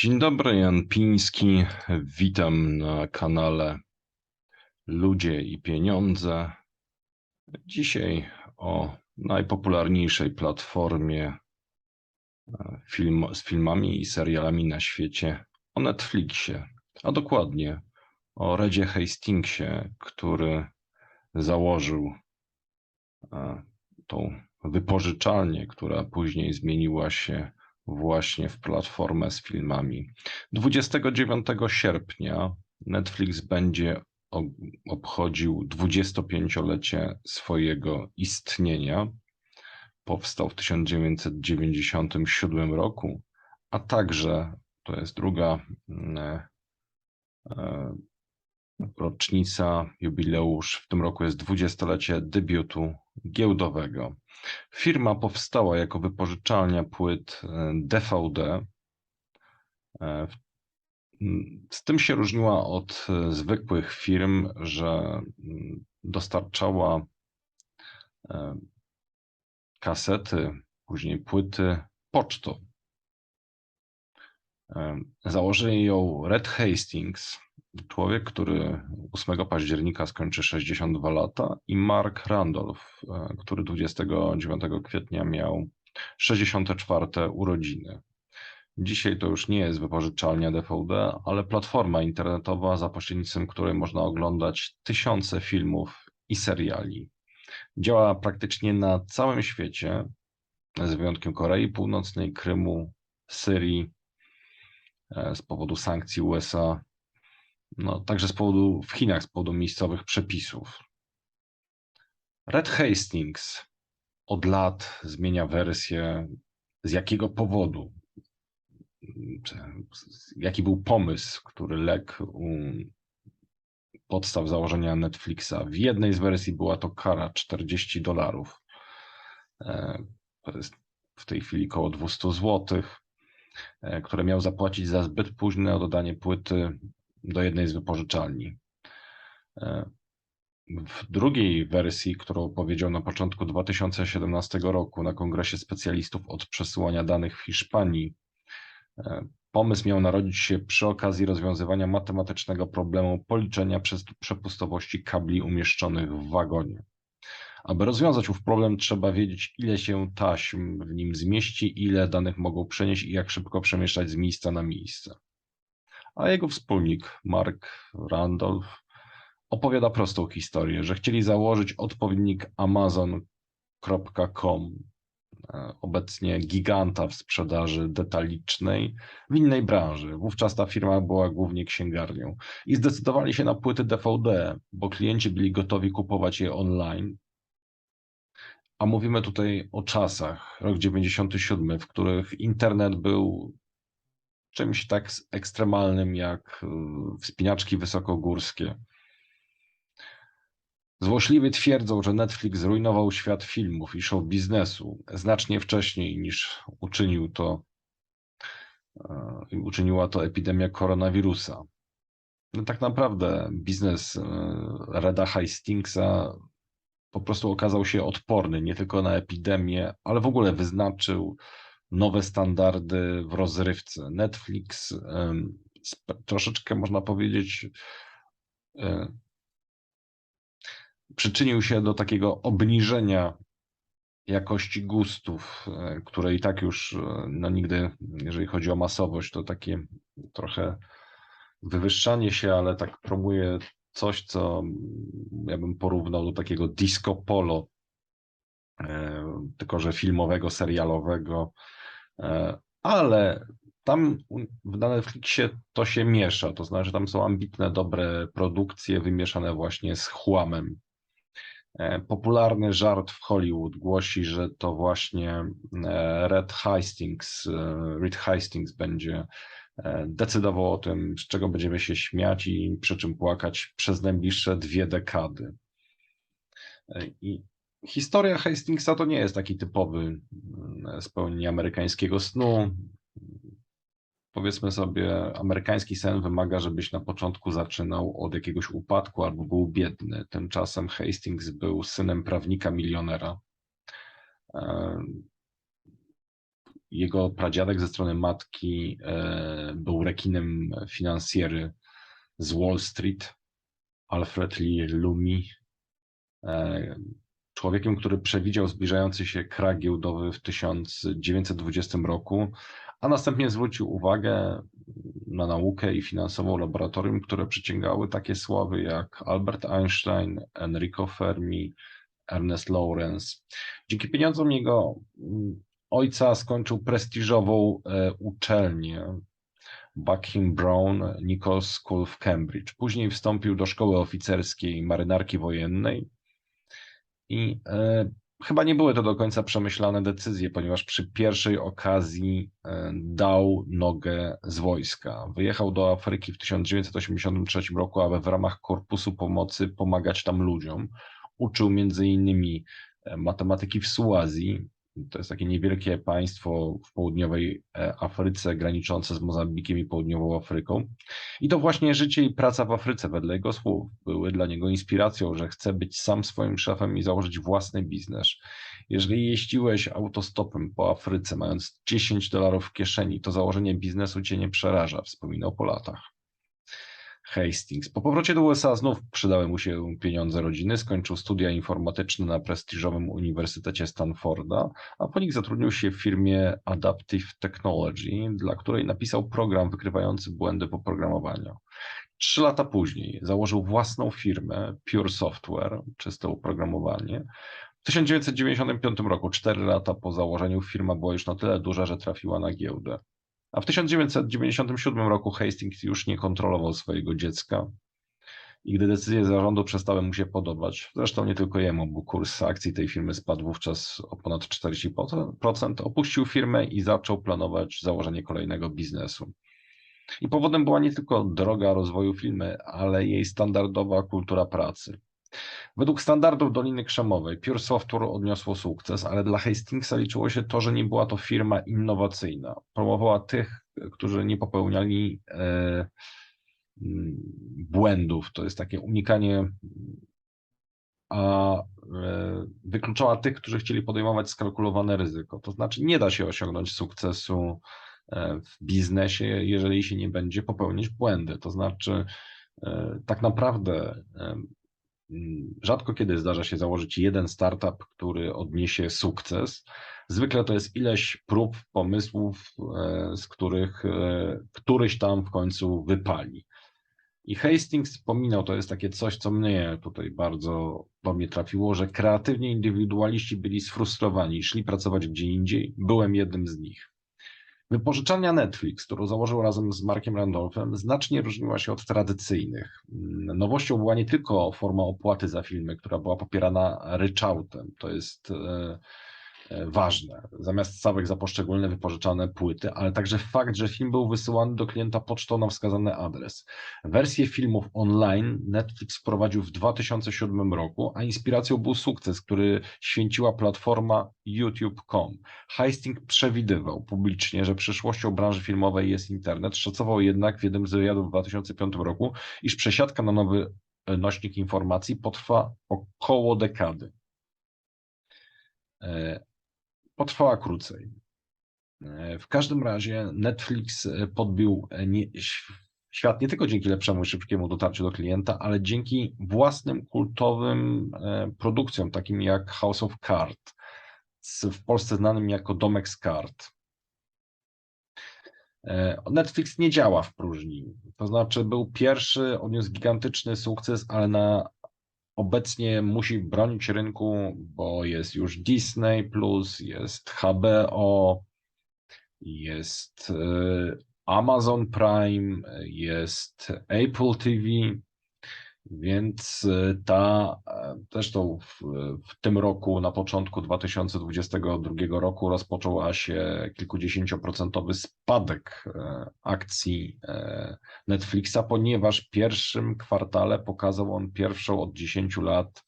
Dzień dobry, Jan Piński. Witam na kanale Ludzie i Pieniądze. Dzisiaj o najpopularniejszej platformie e, film, z filmami i serialami na świecie, o Netflixie, a dokładnie o Redzie Hastingsie, który założył e, tą wypożyczalnię, która później zmieniła się właśnie w platformę z filmami. 29 sierpnia Netflix będzie obchodził 25-lecie swojego istnienia. Powstał w 1997 roku, a także to jest druga mm, e, rocznica, jubileusz. W tym roku jest 20-lecie debiutu giełdowego. Firma powstała jako wypożyczalnia płyt e, DVD. E, m, Z tym się różniła od e, zwykłych firm, że dostarczała e, kasety, później płyty pocztą. Założył ją Red Hastings, człowiek, który 8 października skończy 62 lata, i Mark Randolph, e, który 29 kwietnia miał 64 urodziny. Dzisiaj to już nie jest wypożyczalnia DVD, ale platforma internetowa, za pośrednictwem której można oglądać tysiące filmów i seriali. Działa praktycznie na całym świecie, z wyjątkiem Korei Północnej, Krymu, Syrii, z powodu sankcji USA, no, także z powodu w Chinach, z powodu miejscowych przepisów. Red Hastings od lat zmienia wersję. Z jakiego powodu? Jaki był pomysł, który legł u podstaw założenia Netflixa? W jednej z wersji była to kara 40 dolarów. E, To jest w tej chwili około 200 złotych, e, które miał zapłacić za zbyt późne dodanie płyty do jednej z wypożyczalni. E, W drugiej wersji, którą powiedział na początku 2017 roku na Kongresie Specjalistów od przesyłania danych w Hiszpanii, e, pomysł miał narodzić się przy okazji rozwiązywania matematycznego problemu policzenia przez przepustowości kabli umieszczonych w wagonie. Aby rozwiązać ów problem, trzeba wiedzieć, ile się taśm w nim zmieści, ile danych mogą przenieść i jak szybko przemieszczać z miejsca na miejsce a jego wspólnik Mark Randolph opowiada prostą historię, że chcieli założyć odpowiednik Amazon.com, e, obecnie giganta w sprzedaży detalicznej w innej branży. Wówczas ta firma była głównie księgarnią i zdecydowali się na płyty DVD, bo klienci byli gotowi kupować je online. A mówimy tutaj o czasach, rok 97, w których internet był czymś tak ekstremalnym jak y, wspinaczki wysokogórskie. Złośliwi twierdzą, że Netflix zrujnował świat filmów i show biznesu znacznie wcześniej niż uczynił to, e, uczyniła to epidemia koronawirusa. No tak naprawdę biznes e, Reda Hastingsa po prostu okazał się odporny nie tylko na epidemię, ale w ogóle wyznaczył nowe standardy w rozrywce. Netflix troszeczkę można powiedzieć e, przyczynił się do takiego obniżenia jakości gustów, e, które i tak już e, no nigdy, jeżeli chodzi o masowość, to takie trochę wywyższanie się, ale tak promuje coś, co ja bym porównał do takiego disco polo, e, tylko że filmowego, serialowego, e, ale tam na Netflixie to się miesza, to znaczy tam są ambitne, dobre produkcje wymieszane właśnie z chłamem. E, Popularny żart w Hollywood głosi, że to właśnie Red Hastings, Reed Hastings będzie decydował o tym, z czego będziemy się śmiać i przy czym płakać przez najbliższe dwie dekady. E, I historia Hastingsa to nie jest taki typowy mm, spełnienie amerykańskiego snu. Powiedzmy sobie, amerykański sen wymaga, żebyś na początku zaczynał od jakiegoś upadku albo był biedny. Tymczasem Hastings był synem prawnika milionera. Jego pradziadek ze strony matki e, był rekinem finansjery z Wall Street, Alfred Lee Lumi, e, człowiekiem, który przewidział zbliżający się krach giełdowy w 1920 roku, a następnie zwrócił uwagę na naukę i finansową laboratorium, które przyciągały takie sławy jak Albert Einstein, Enrico Fermi, Ernest Lawrence. Dzięki pieniądzom jego mm, ojca skończył prestiżową e, uczelnię Buckingham Brown Nichols School w Cambridge. Później wstąpił do szkoły oficerskiej marynarki wojennej i e, chyba nie były to do końca przemyślane decyzje, ponieważ przy pierwszej okazji e, dał nogę z wojska. Wyjechał do Afryki w 1983 roku, aby w ramach Korpusu Pomocy pomagać tam ludziom. Uczył między innymi matematyki w Suazji, to jest takie niewielkie państwo w południowej e, Afryce, graniczące z Mozambikiem i południową Afryką. I to właśnie życie i praca w Afryce, wedle jego słów, były dla niego inspiracją, że chce być sam swoim szefem i założyć własny biznes. Jeżeli jeździłeś autostopem po Afryce, mając 10 dolarów w kieszeni, to założenie biznesu cię nie przeraża, wspominał po latach. Hastings. Po powrocie do USA znów przydały mu się pieniądze rodziny, skończył studia informatyczne na prestiżowym Uniwersytecie Stanforda, a po nich zatrudnił się w firmie Adaptive Technology, dla której napisał program wykrywający błędy w programowaniu. Trzy lata później założył własną firmę Pure Software, czyste oprogramowanie. W 1995 roku, cztery lata po założeniu, firma była już na tyle duża, że trafiła na giełdę. A w 1997 roku Hastings już nie kontrolował swojego dziecka. I gdy decyzje zarządu przestały mu się podobać, zresztą nie tylko jemu, bo kurs akcji tej firmy spadł wówczas o ponad 40%, opuścił firmę i zaczął planować założenie kolejnego biznesu. I powodem była nie tylko droga rozwoju firmy, ale jej standardowa kultura pracy. Według standardów Doliny Krzemowej Pure Software odniosło sukces, ale dla Hastingsa liczyło się to, że nie była to firma innowacyjna. Promowała tych, którzy nie popełniali e, mm, błędów. To jest takie unikanie, a e, wykluczała tych, którzy chcieli podejmować skalkulowane ryzyko. To znaczy, nie da się osiągnąć sukcesu e, w biznesie, jeżeli się nie będzie popełnić błędy. To znaczy, tak naprawdę rzadko kiedy zdarza się założyć jeden startup, który odniesie sukces. Zwykle to jest ileś prób, pomysłów, e, z których e, któryś tam w końcu wypali. I Hastings wspominał, to jest takie coś, co mnie tutaj bardzo do mnie trafiło, że kreatywni indywidualiści byli sfrustrowani, szli pracować gdzie indziej. Byłem jednym z nich. Wypożyczalnia Netflix, którą założył razem z Markiem Randolphem, znacznie różniła się od tradycyjnych. Nowością była nie tylko forma opłaty za filmy, która była popierana ryczałtem. To jest e, ważne. Zamiast stawek za poszczególne wypożyczane płyty, ale także fakt, że film był wysyłany do klienta pocztą na wskazany adres. Wersję filmów online Netflix wprowadził w 2007 roku, a inspiracją był sukces, który święciła platforma YouTube.com. Hastings przewidywał publicznie, że przyszłością branży filmowej jest internet, szacował jednak w jednym z wywiadów w 2005 roku, iż przesiadka na nowy nośnik informacji potrwa około dekady. Potrwała krócej. E, w każdym razie Netflix e, podbił e, nie, świat nie tylko dzięki lepszemu i szybkiemu dotarciu do klienta, ale dzięki własnym kultowym produkcjom, takim jak House of Card, w Polsce znanym jako Domek z Kart. Netflix nie działa w próżni. To znaczy, był pierwszy, odniósł gigantyczny sukces, ale na obecnie musi bronić rynku, bo jest już Disney, jest HBO, jest e, Amazon Prime, jest Apple TV. Więc e, ta, e, zresztą w, w, tym roku, na początku 2022 roku, rozpoczęła się kilkudziesięcioprocentowy spadek e, akcji Netflixa, ponieważ w pierwszym kwartale pokazał on pierwszą od 10 lat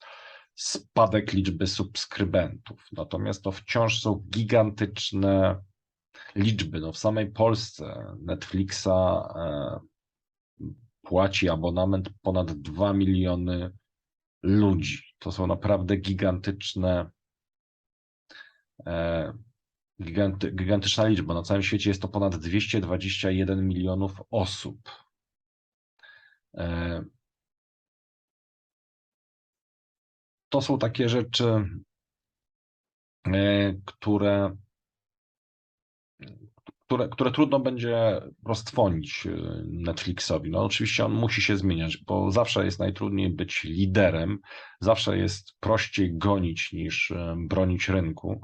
spadek liczby subskrybentów. Natomiast to wciąż są gigantyczne liczby. No w samej Polsce Netflixa płaci abonament ponad 2 miliony ludzi. To są naprawdę gigantyczne e, giganty, gigantyczna liczba. Na całym świecie jest to ponad 221 milionów osób. E, to są takie rzeczy, e, które, które, które trudno będzie roztwonić e, Netflixowi. No oczywiście on musi się zmieniać, bo zawsze jest najtrudniej być liderem, zawsze jest prościej gonić niż bronić rynku.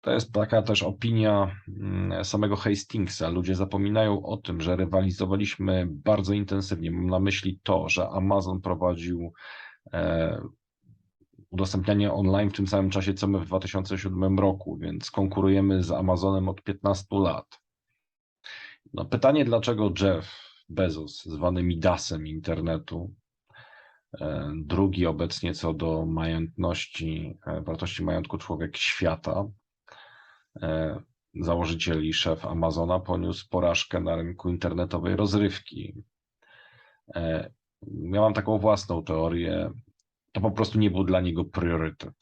To jest taka też opinia mm, samego Hastingsa. Ludzie zapominają o tym, że rywalizowaliśmy bardzo intensywnie. Mam na myśli to, że Amazon prowadził e, udostępnianie online w tym samym czasie, co my w 2007 roku, więc konkurujemy z Amazonem od 15 lat. No pytanie, dlaczego Jeff Bezos, zwany Midasem internetu, e, drugi obecnie co do majątności, e, wartości majątku człowiek świata, E, założyciel i szef Amazona poniósł porażkę na rynku internetowej rozrywki. Miałam taką własną teorię. To po prostu nie był dla niego priorytet.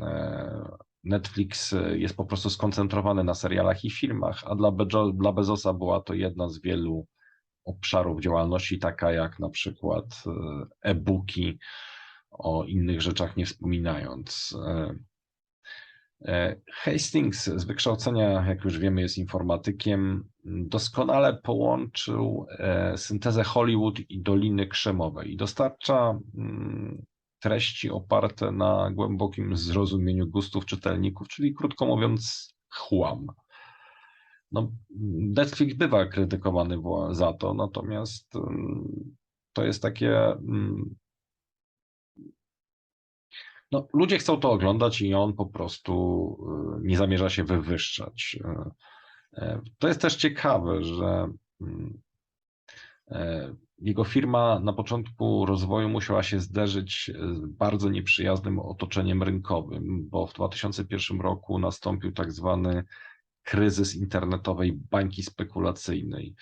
E, Netflix jest po prostu skoncentrowany na serialach i filmach, a dla, Bezo, dla Bezosa była to jedna z wielu obszarów działalności, taka jak na przykład e-booki, o innych rzeczach nie wspominając. E, Hastings z wykształcenia, jak już wiemy, jest informatykiem. Doskonale połączył e, syntezę Hollywood i Doliny Krzemowej i dostarcza mm, treści oparte na głębokim zrozumieniu gustów czytelników, czyli krótko mówiąc, chłam. No, Netflix bywa krytykowany za to, natomiast mm, to jest takie mm, no, ludzie chcą to oglądać i on po prostu y, nie zamierza się wywyższać. Y, y, to jest też ciekawe, że mm, jego firma na początku rozwoju musiała się zderzyć z bardzo nieprzyjaznym otoczeniem rynkowym, bo w 2001 roku nastąpił tak zwany kryzys internetowej bańki spekulacyjnej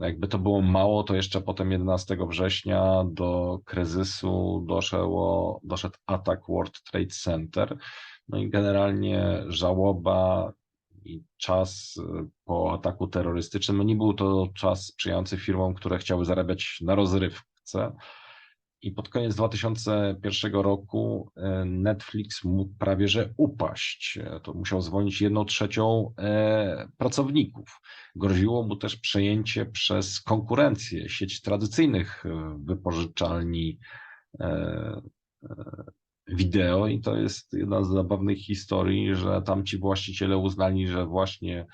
jakby to było mało, to jeszcze potem 11 września do kryzysu doszło, doszedł atak World Trade Center. No i generalnie żałoba i czas y, po ataku terrorystycznym, no nie był to czas sprzyjający firmom, które chciały zarabiać na rozrywce. I pod koniec 2001 roku e, Netflix mógł prawie że upaść. To musiał zwolnić jedną trzecią e, pracowników. Groziło mu też przejęcie przez konkurencję, sieć tradycyjnych wypożyczalni wideo i to jest jedna z zabawnych historii, że tamci właściciele uznali, że właśnie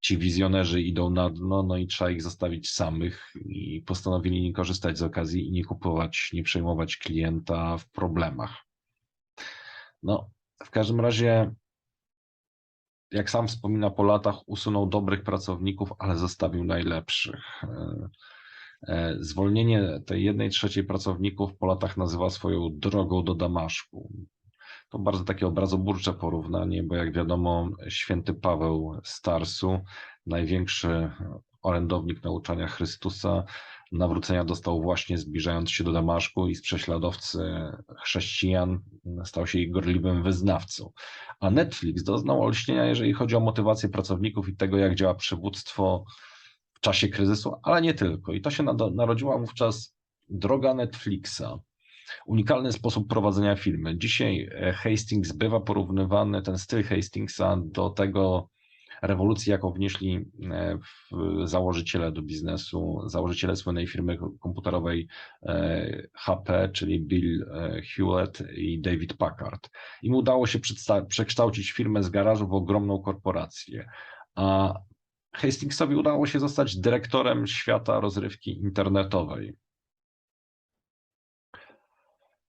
ci wizjonerzy idą na dno, no i trzeba ich zostawić samych i postanowili nie korzystać z okazji i nie kupować, nie przejmować klienta w problemach. No, w każdym razie, jak sam wspomina, po latach usunął dobrych pracowników, ale zostawił najlepszych. E, zwolnienie tej jednej trzeciej pracowników po latach nazywa swoją drogą do Damaszku. To bardzo takie obrazoburcze porównanie, bo jak wiadomo, święty Paweł z Tarsu, największy orędownik nauczania Chrystusa, nawrócenia dostał właśnie zbliżając się do Damaszku i z prześladowcy chrześcijan stał się ich gorliwym wyznawcą. A Netflix doznał olśnienia, jeżeli chodzi o motywację pracowników i tego, jak działa przywództwo w czasie kryzysu, ale nie tylko. I to się narodziła wówczas droga Netflixa unikalny sposób prowadzenia firmy. Dzisiaj e, Hastings bywa porównywany, ten styl Hastingsa do tego rewolucji, jaką wnieśli e, założyciele do biznesu, założyciele słynnej firmy komputerowej e, HP, czyli Bill Hewlett i David Packard. Im udało się przekształcić firmę z garażu w ogromną korporację. A Hastingsowi udało się zostać dyrektorem świata rozrywki internetowej.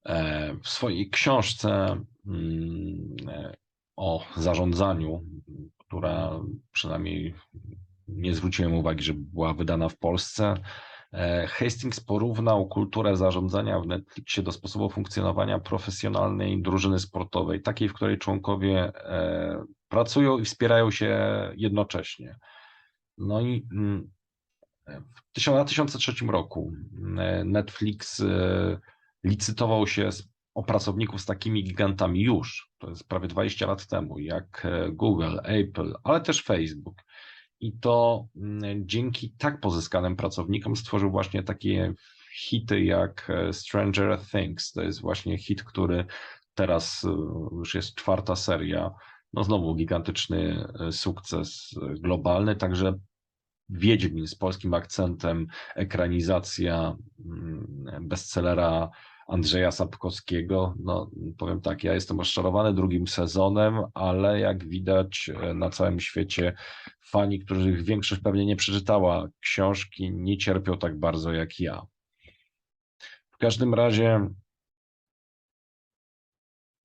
E, w swojej książce mm, e, o zarządzaniu, która przynajmniej nie zwróciłem uwagi, że była wydana w Polsce, e, Hastings porównał kulturę zarządzania w Netflixie do sposobu funkcjonowania profesjonalnej drużyny sportowej, takiej, w której członkowie pracują i wspierają się jednocześnie. No i mm, w 2003 roku Netflix licytował się o pracowników z takimi gigantami już, to jest prawie 20 lat temu, jak e, Google, Apple, ale też Facebook. I to mm, dzięki tak pozyskanym pracownikom stworzył właśnie takie hity jak e, Stranger Things. To jest właśnie hit, który teraz e, już jest czwarta seria. No znowu gigantyczny sukces globalny, także Wiedźmin z polskim akcentem, ekranizacja mm, bestsellera Andrzeja Sapkowskiego. No, powiem tak, ja jestem rozczarowany drugim sezonem, ale jak widać e, na całym świecie fani, których większość pewnie nie przeczytała książki, nie cierpią tak bardzo jak ja. W każdym razie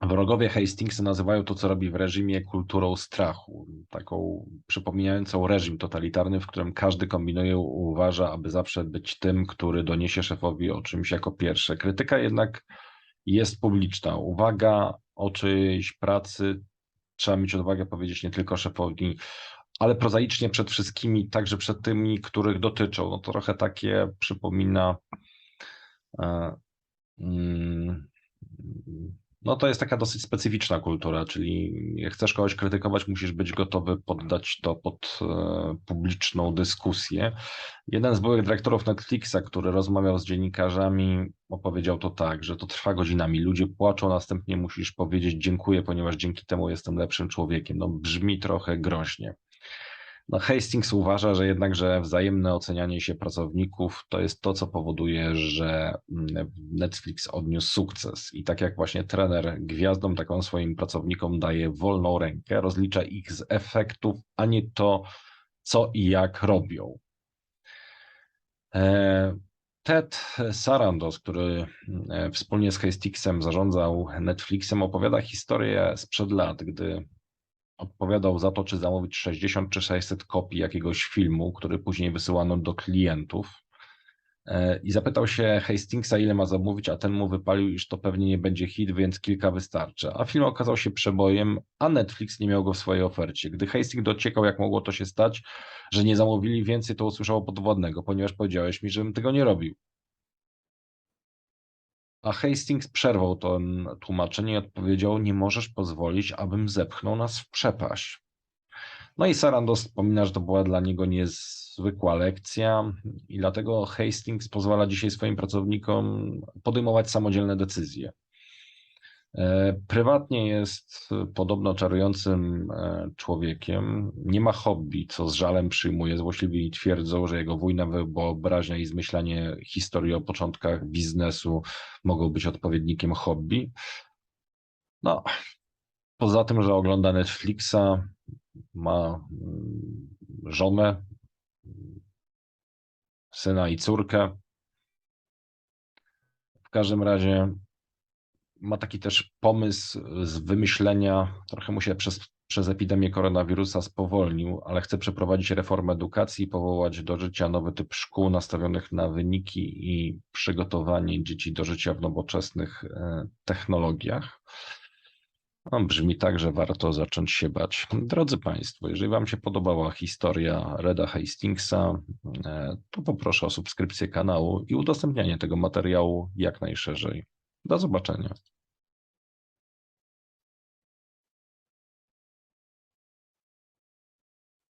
Wrogowie Hastingsa nazywają to, co robi w reżimie, kulturą strachu. Taką przypominającą reżim totalitarny, w którym każdy kombinuje, uważa, aby zawsze być tym, który doniesie szefowi o czymś jako pierwsze. Krytyka jednak jest publiczna. Uwaga o czyjejś pracy trzeba mieć odwagę powiedzieć nie tylko szefowi, ale prozaicznie przed wszystkimi, także przed tymi, których dotyczą. No to trochę takie przypomina. Mm, no to jest taka dosyć specyficzna kultura, czyli jak chcesz kogoś krytykować, musisz być gotowy poddać to pod e, publiczną dyskusję. Jeden z byłych dyrektorów Netflixa, który rozmawiał z dziennikarzami, opowiedział to tak, że to trwa godzinami. Ludzie płaczą, następnie musisz powiedzieć dziękuję, ponieważ dzięki temu jestem lepszym człowiekiem. No brzmi trochę groźnie. No Hastings uważa, że jednakże wzajemne ocenianie się pracowników to jest to, co powoduje, że mm, Netflix odniósł sukces. I tak jak właśnie trener gwiazdom, tak on swoim pracownikom daje wolną rękę, rozlicza ich z efektów, a nie to, co i jak robią. E, Ted Sarandos, który e, wspólnie z Hastingsem zarządzał Netflixem, opowiada historię sprzed lat, gdy odpowiadał za to, czy zamówić 60 czy 600 kopii jakiegoś filmu, który później wysyłano do klientów. E, I zapytał się Hastingsa, ile ma zamówić, a ten mu wypalił, iż to pewnie nie będzie hit, więc kilka wystarczy. A film okazał się przebojem, a Netflix nie miał go w swojej ofercie. Gdy Hastings dociekał, jak mogło to się stać, że nie zamówili więcej, to usłyszał podwodnego, ponieważ powiedziałeś mi, żebym tego nie robił. A Hastings przerwał to tłumaczenie i odpowiedział: Nie możesz pozwolić, abym zepchnął nas w przepaść. No i Sarandos wspomina, że to była dla niego niezwykła lekcja i dlatego Hastings pozwala dzisiaj swoim pracownikom podejmować samodzielne decyzje. E, prywatnie jest podobno czarującym e, człowiekiem. Nie ma hobby, co z żalem przyjmuje. Złośliwi twierdzą, że jego wojna wyobraźnia i zmyślanie historii o początkach biznesu mogą być odpowiednikiem hobby. No, poza tym, że ogląda Netflixa, ma mm, żonę, syna i córkę. W każdym razie ma taki też pomysł z wymyślenia, trochę mu się przez, przez epidemię koronawirusa spowolnił, ale chce przeprowadzić reformę edukacji i powołać do życia nowy typ szkół nastawionych na wyniki i przygotowanie dzieci do życia w nowoczesnych e, technologiach. No, brzmi tak, że warto zacząć się bać. Drodzy Państwo, jeżeli Wam się podobała historia Reda Hastingsa, e, to poproszę o subskrypcję kanału i udostępnianie tego materiału jak najszerzej. Do zobaczenia.